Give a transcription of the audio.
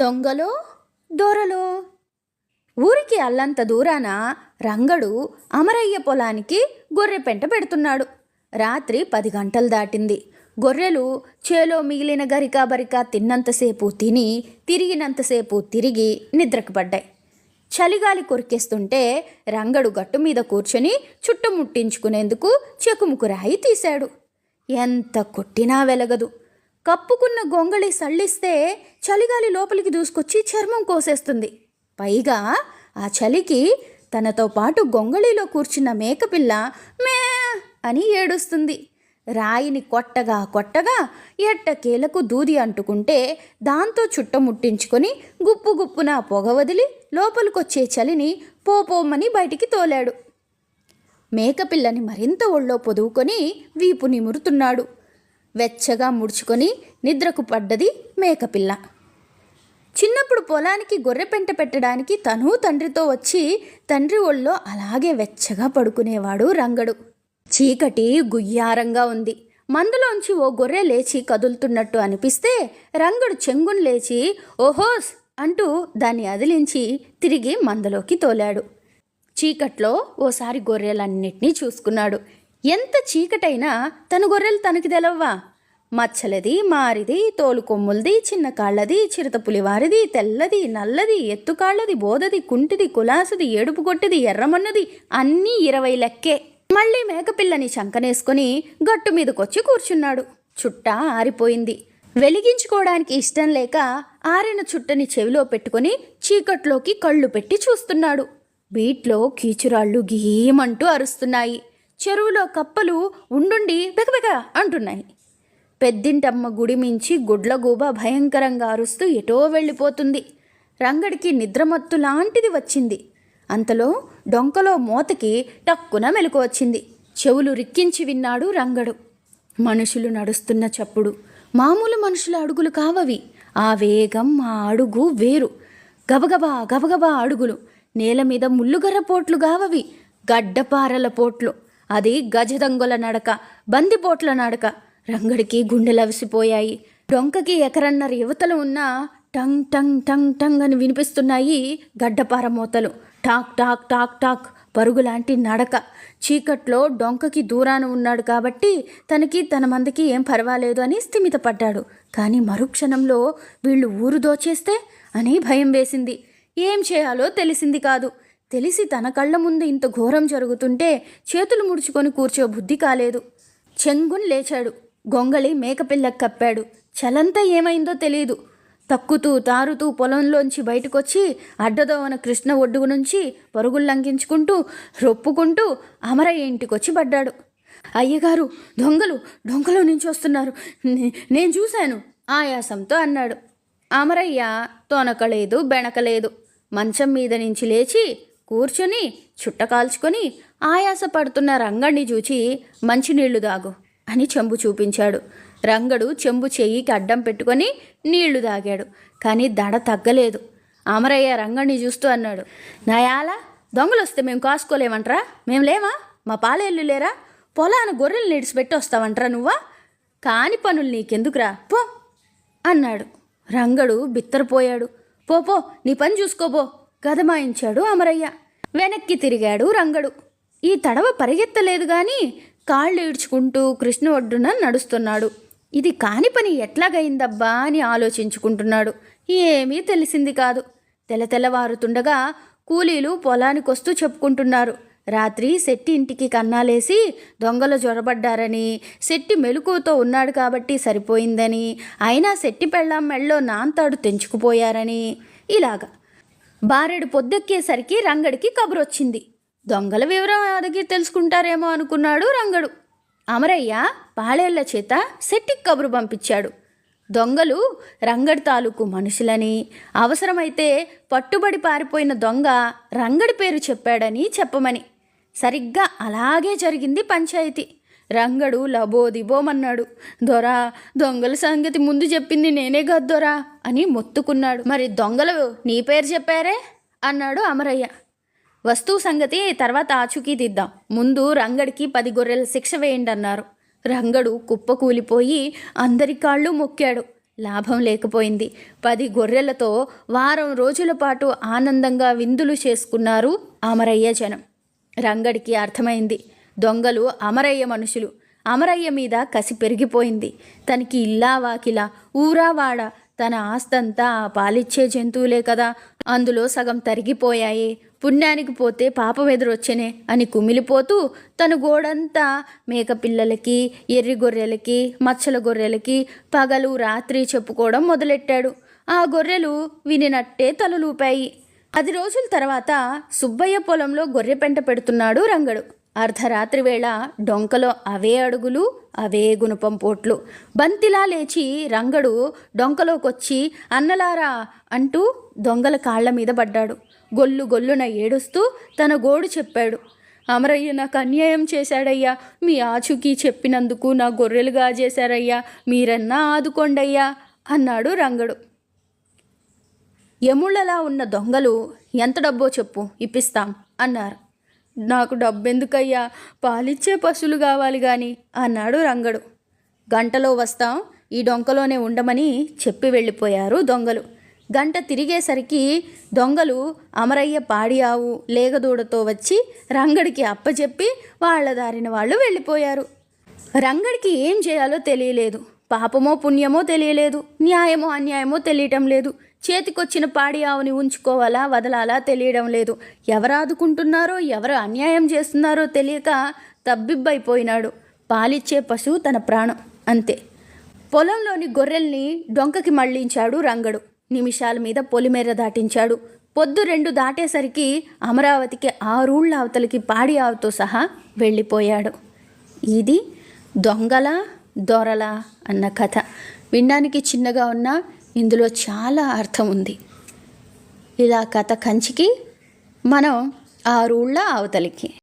దొంగలో? దొరలో? ఊరికి అల్లంత దూరాన రంగడు అమరయ్య పొలానికి గొర్రె పెంట పెడుతున్నాడు. రాత్రి పది గంటలు దాటింది. గొర్రెలు చేలో మిగిలిన గరికా బరికా తిన్నంతసేపు తిని తిరిగినంతసేపు తిరిగి నిద్రకు పడ్డాయి. చలిగాలి కొరికేస్తుంటే రంగడు గట్టు మీద కూర్చొని చుట్టుముట్టించుకునేందుకు చెకుముకు రాయి తీశాడు. ఎంత కొట్టినా వెలగదు. కప్పుకున్న గొంగళి సళ్ళిస్తే చలిగాలి లోపలికి దూసుకొచ్చి చర్మం కోసేస్తుంది. పైగా ఆ చలికి తనతో పాటు గొంగళిలో కూర్చున్న మేకపిల్ల మే అని ఏడుస్తుంది. రాయిని కొట్టగా కొట్టగా ఎట్టకేలకు దూది అంటుకుంటే దాంతో చుట్టముట్టించుకొని గుప్పు గుప్పున పొగ వదిలి లోపలికొచ్చే చలిని పోపోమని బయటికి తోలాడు. మేకపిల్లని మరింత ఒళ్ళో పొదువుకొని వీపు నిమురుతున్నాడు. వెచ్చగా ముడుచుకొని నిద్రకు పడ్డది మేకపిల్ల. చిన్నప్పుడు పొలానికి గొర్రె పెంట పెట్టడానికి తను తండ్రితో వచ్చి తండ్రి ఒళ్ళో అలాగే వెచ్చగా పడుకునేవాడు రంగడు. చీకటి గుయ్యారంగా ఉంది. మందులోంచి ఓ గొర్రె లేచి కదులుతున్నట్టు అనిపిస్తే రంగడు చెంగును లేచి ఓహోస్ అంటూ దాన్ని అదిలించి తిరిగి మందలోకి తోలాడు. చీకట్లో ఓసారి గొర్రెలన్నిటినీ చూసుకున్నాడు. ఎంత చీకటైనా తన గొర్రెలు తనకి తెలవ్వా? మచ్చలది మారిది తోలు కొమ్ములది చిన్న కాళ్ళది చిరుత పులివారిది తెల్లది నల్లది ఎత్తుకాళ్ళది బోదది కుంటిది కులాసది ఏడుపు కొట్టిది ఎర్రమన్నది అన్నీ ఇరవై లెక్కే. మళ్ళీ మేకపిల్లని శంకనేసుకుని గట్టు మీదకొచ్చి కూర్చున్నాడు. చుట్ట ఆరిపోయింది. వెలిగించుకోవడానికి ఇష్టం లేక ఆరిన చుట్టని చెవిలో పెట్టుకొని చీకట్లోకి కళ్ళు పెట్టి చూస్తున్నాడు. బీట్లో కీచురాళ్ళు గీమంటూ అరుస్తున్నాయి. చెరువులో కప్పలు ఉండుండి బెకబెక అంటున్నాయి. పెద్దింటమ్మ గుడి మించి గుడ్లగూబ భయంకరంగా అరుస్తూ ఎటో వెళ్ళిపోతుంది. రంగడికి నిద్రమత్తు లాంటిది వచ్చింది. అంతలో డొంకలో మోతకి టక్కున మెలకు వచ్చింది. చెవులు రిక్కించి విన్నాడు రంగడు. మనుషులు నడుస్తున్న చప్పుడు మామూలు మనుషుల అడుగులు కావవి. ఆ వేగం ఆ అడుగు వేరు. గబగబా గబగబా అడుగులు. నేల మీద ముల్లుగర్ర పోట్లు గావవి. గడ్డపారల పోట్లు. అది గజదంగుల నడక బందిపోట్ల నడక. రంగడికి గుండెలవిసిపోయాయి డొంకకి ఎకరన్నర యువతలు ఉన్న టంగ్ టంగ్ టంగ్ టంగ్ అని వినిపిస్తున్నాయి గడ్డపార మూతలు టాక్ టాక్ టాక్ టాక్ పరుగులాంటి నడక. చీకట్లో డొంకకి దూరాన ఉన్నాడు కాబట్టి తనకి తన మందికి ఏం పర్వాలేదు అని స్థిమితపడ్డాడు. కానీ మరుక్షణంలో వీళ్ళు ఊరు దోచేస్తే అని భయం వేసింది. ఏం చేయాలో తెలిసింది కాదు. తెలిసి తన కళ్ళ ముందు ఇంత ఘోరం జరుగుతుంటే చేతులు ముడుచుకొని కూర్చో బుద్ధి కాలేదు. చెంగున్ లేచాడు. గొంగళి మేకపిల్లకు కప్పాడు. చలంతా ఏమైందో తెలియదు తక్కుతూ తారుతూ పొలంలోంచి బయటకొచ్చి అడ్డదోవన కృష్ణ ఒడ్డుగు నుంచి పరుగులు లంఘించుకుంటూ రొప్పుకుంటూ అమరయ్య ఇంటికొచ్చి పడ్డాడు. అయ్యగారు దొంగలు డొంకలో నుంచి వస్తున్నారు. నేను చూశాను ఆయాసంతో అన్నాడు. అమరయ్య తొనకలేదు బెణకలేదు. మంచం మీద నుంచి లేచి కూర్చుని చుట్ట కాల్చుకొని ఆయాస పడుతున్న రంగడిని చూచి మంచినీళ్ళు దాగు అని చెంబు చూపించాడు. రంగడు చెంబు చెయ్యికి అడ్డం పెట్టుకొని నీళ్ళు తాగాడు. కానీ దడ తగ్గలేదు. అమరయ్య రంగడిని చూస్తూ అన్నాడు. నయాల దొంగలు వస్తే మేము కాసుకోలేమంటరా? మేము లేమా మా పాలేళ్ళు లేరా? పొలాన గొర్రెలు నిడిచిపెట్టి వస్తావంటరా నువ్వా? కాని పనులు నీకెందుకురా? పో అన్నాడు. రంగడు బిత్తరపోయాడు. పో పో నీ పని చూసుకోబో గదమాయించాడు అమరయ్య. వెనక్కి తిరిగాడు రంగడు. ఈ తడవ పరిగెత్తలేదు గాని కాళ్ళు ఈడ్చుకుంటూ కృష్ణ ఒడ్డున నడుస్తున్నాడు. ఇది కాని పని ఎట్లాగైందబ్బా అని ఆలోచించుకుంటున్నాడు. ఏమీ తెలిసింది కాదు. తెల తెల్లవారుతుండగా కూలీలు పొలానికొస్తూ చెప్పుకుంటున్నారు. రాత్రి శెట్టి ఇంటికి కన్నాలేసి దొంగలు జొరబడ్డారని శెట్టి మెలుకువతో ఉన్నాడు కాబట్టి సరిపోయిందని అయినా శెట్టి పెళ్ళాం మెళ్ళో నాంతాడు తెంచుకుపోయారని. ఇలాగా. బారెడు పొద్దెక్కేసరికి రంగడికి కబురొచ్చింది. దొంగల వివరం అడిగి తెలుసుకుంటారేమో అనుకున్నాడు రంగడు. అమరయ్య పాలేళ్ళ చేత సెట్టిక్ కబురు పంపించాడు. దొంగలు రంగడి తాలూకు మనుషులని అవసరమైతే పట్టుబడి పారిపోయిన దొంగ రంగడి పేరు చెప్పాడని చెప్పమని. సరిగ్గా అలాగే జరిగింది పంచాయతీ. రంగడు లబోదిబోమన్నాడు దొరా దొంగల సంగతి ముందు చెప్పింది నేనే గద్దొరా అని మొత్తుకున్నాడు. మరి దొంగలు నీ పేరు చెప్పారే? అన్నాడు అమరయ్య. వస్తువు సంగతి తర్వాత ఆచూకీ తీద్దాం. ముందు రంగడికి పది గొర్రెల శిక్ష వేయండి అన్నారు రంగడు కుప్పకూలిపోయి అందరి కాళ్ళు మొక్కాడు. లాభం లేకపోయింది. పది గొర్రెలతో వారం రోజుల పాటు ఆనందంగా విందులు చేసుకున్నారు అమరయ్య జనం. రంగడికి అర్థమైంది. దొంగలు అమరయ్య మనుషులు. అమరయ్య మీద కసి పెరిగిపోయింది. తనకి ఇల్లా వాకిలా ఊరావాడ తన ఆస్తంతా ఆ పాలిచ్చే జంతువులే కదా. అందులో సగం తరిగిపోయాయి. పుణ్యానికి పోతే పాపం ఎదురొచ్చేనే అని కుమిలిపోతూ తన గోడంతా మేకపిల్లలకి ఎర్రి గొర్రెలకి మచ్చల గొర్రెలకి పగలు రాత్రి చెప్పుకోవడం మొదలెట్టాడు. ఆ గొర్రెలు వినినట్టే తలలూపాయి పది రోజుల తర్వాత సుబ్బయ్య పొలంలో గొర్రె పెంట పెడుతున్నాడు రంగడు. అర్ధరాత్రి వేళ డొంకలో అవే అడుగులు అవే గుణపం పోట్లు. బంతిలా లేచి రంగడు డొంకలోకొచ్చి అన్నలారా అంటూ దొంగల కాళ్ళ మీద పడ్డాడు. గొల్లు గొల్లున ఏడుస్తూ తన గోడు చెప్పాడు. అమరయ్య నాకు అన్యాయం చేశాడయ్యా. మీ ఆచూకీ చెప్పినందుకు నా గొర్రెలు గాజేశారయ్యా మీరన్నా ఆదుకోండయ్యా అన్నాడు రంగడు. యముళ్ళలా ఉన్న దొంగలు ఎంత డబ్బో చెప్పు ఇప్పిస్తాం అన్నారు. నాకు డబ్బెందుకయ్యా? పాలిచ్చే పశువులు కావాలి గాని అన్నాడు రంగడు. గంటలో వస్తాం ఈ డొంకలోనే ఉండమని చెప్పి వెళ్ళిపోయారు దొంగలు. గంట తిరిగేసరికి దొంగలు అమరయ్య పాడి ఆవు లేగదూడతో వచ్చి రంగడికి అప్పచెప్పి వాళ్ళ దారిన వాళ్ళు వెళ్ళిపోయారు. రంగడికి ఏం చేయాలో తెలియలేదు. పాపమో పుణ్యమో తెలియలేదు. న్యాయమో అన్యాయమో తెలియటం లేదు. చేతికొచ్చిన పాడి ఆవుని ఉంచుకోవాలా వదలాలా తెలియడం లేదు. ఎవరు ఆదుకుంటున్నారో ఎవరు అన్యాయం చేస్తున్నారో తెలియక తబ్బిబ్బైపోయినాడు. పాలిచ్చే పశువు తన ప్రాణం అంతే. పొలంలోని గొర్రెల్ని డొంకకి మళ్ళించాడు రంగడు. నిమిషాల మీద పొలిమేర దాటించాడు. పొద్దు రెండు దాటేసరికి అమరావతికి ఆరూళ్ళ అవతలికి పాడి ఆవుతో సహా వెళ్ళిపోయాడు. ఇది దొంగల దొరల అన్న కథ. వినడానికి చిన్నగా ఉన్నా ఇందులో చాలా అర్థం ఉంది. ఇలా కథ కంచికి మనం ఆరూళ్ళ అవతలికి.